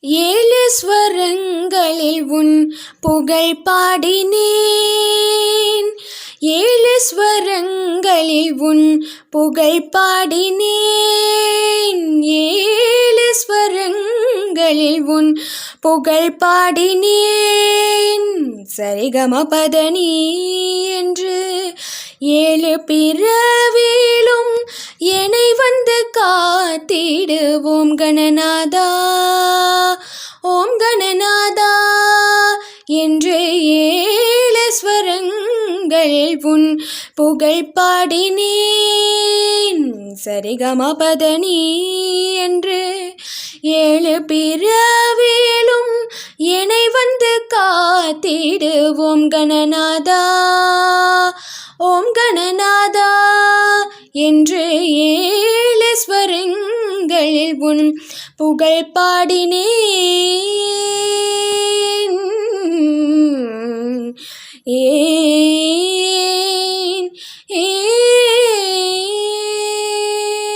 ஏழு ஸ்வரங்களில் உன் புகழ் பாடினேன். ஏழு ஸ்வரங்களில் உன் புகழ் பாடினேன். ஏழு ஸ்வரங்களில் உன் புகழ் பாடினேன். சரிகம பதனி என்று ஏழு பிறவிலும் என்னை வந்து காத்திடுவோம் கணநாதா. ஓம் கணநாதா என்று ஏழு ஸ்வரங்களில் உன் புகழ் பாடினேன். சரிகமபதனி என்று ஏழு பிறவேலும் என்னை வந்து காத்திடுவோம் கணநாதா. ஓம் கணநாதா என்று உன் புகழ் பாடினே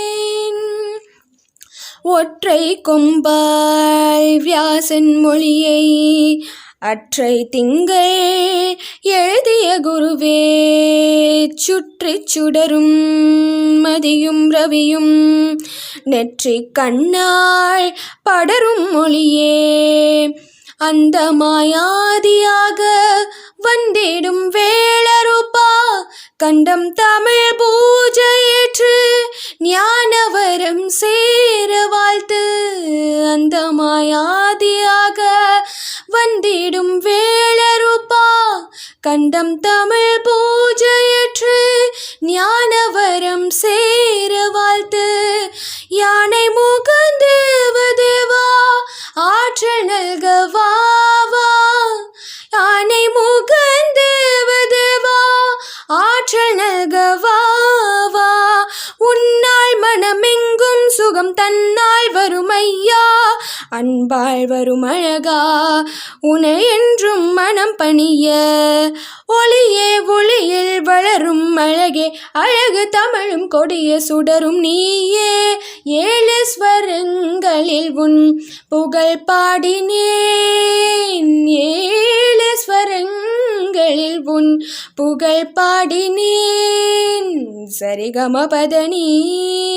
ஏன் ஒற்றை கொம்பாய் வியாசன் மொழியை அற்றை திங்கள் எழுதிய குருவே சுற்றி சுடரும் மதியும் ரவியும் நெற்றி கண்ணாள் படரும் மொழியே. அந்த மாயாதியாக வந்திடும் வேளரூபா கண்டம் தமிழ் பூ கண்டம் தமிழ் பூஜையற்று ஞானவரம் சேர வாழ்த்து. யானை முகந்தேவ தேவா ஆற்றல் நல்கவா வரும் ஐயா அன்பாள் வரும் அழகா உனை என்றும் மனம் பணிய? ஒளியே ஒளியில் வளரும் அழகே அழகு தமிழும் கொடிய சுடரும் நீயே. ஏழு ஸ்வரங்களில் உன் புகழ் பாடினேன். ஏழு ஸ்வரங்களில் உன் புகழ் பாடினேன். சரிகம பதனி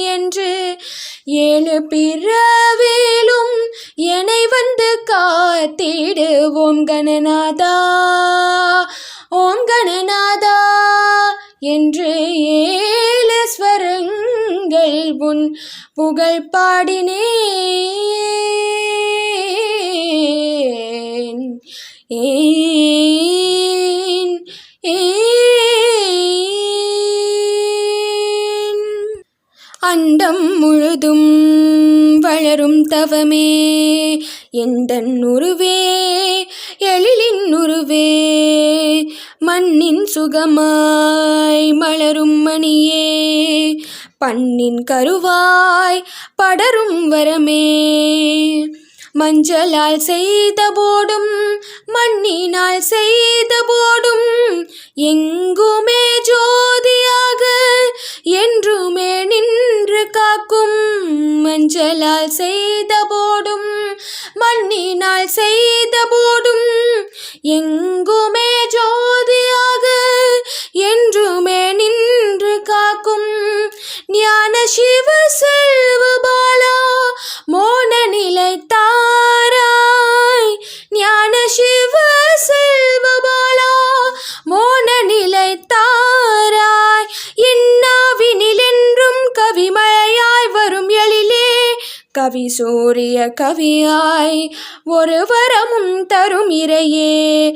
என்று ஏழு பிறவேலும் என்னை வந்து காத்திடுவோம் கணநாதா. ஓம் கணநாதா என்று ஏழு ஸ்வரங்கள் உன் புகழ் பாடினேன். அண்டம் முழுதும் வளரும் தவமே. எந்தன் உருவே? எழிலின் உருவே? மண்ணின் சுகமாய் மலரும் மணியே. பண்ணின் கருவாய் படரும் வரமே. மஞ்சளால் செய்த போடும் மண்ணினால் செய்த போடும் எங்குமே மண்ணினால் செய்த போடும் எங்குமே ஜோதியாக என்றுமே நின்று காக்கும் ஞான சிவ செல்வ பாலா மோன நிலைத்தான் கவி சூரிய கவியாய் ஒரு வரமும் தரும் இறையே.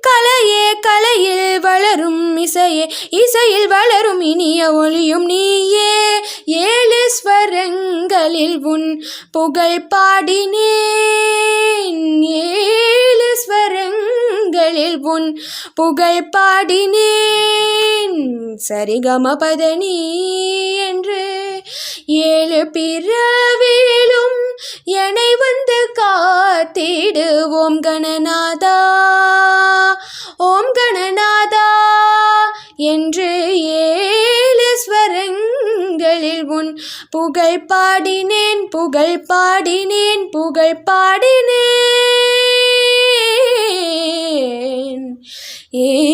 கலையே கலையில் வளரும் இசையே. இசையில் வளரும் இனிய ஒளியும் நீயே. ஏழு ஸ்வரங்களில் உன் புகழ் பாடினேன். ஏழு ஸ்வரங்களில் உன் புகழ் பாடினேன். சரிகம பதனி என்று ஏழு பிற உடனே வந்து காத்திடு ஓம் கணநாதா. ஓம் கணநாதா. என்று ஏழு ஸ்வரங்களில் உன் புகழ் பாடினேன் புகழ் பாடினேன் புகழ் பாடினேன். ஏ